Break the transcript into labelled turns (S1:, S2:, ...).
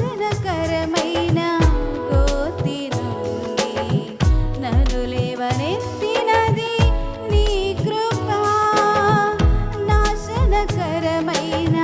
S1: ప్రయోజనకరమైన కోతి నుండి నన్ను లేవనెత్తినది నీ కృప నాశనకరమైన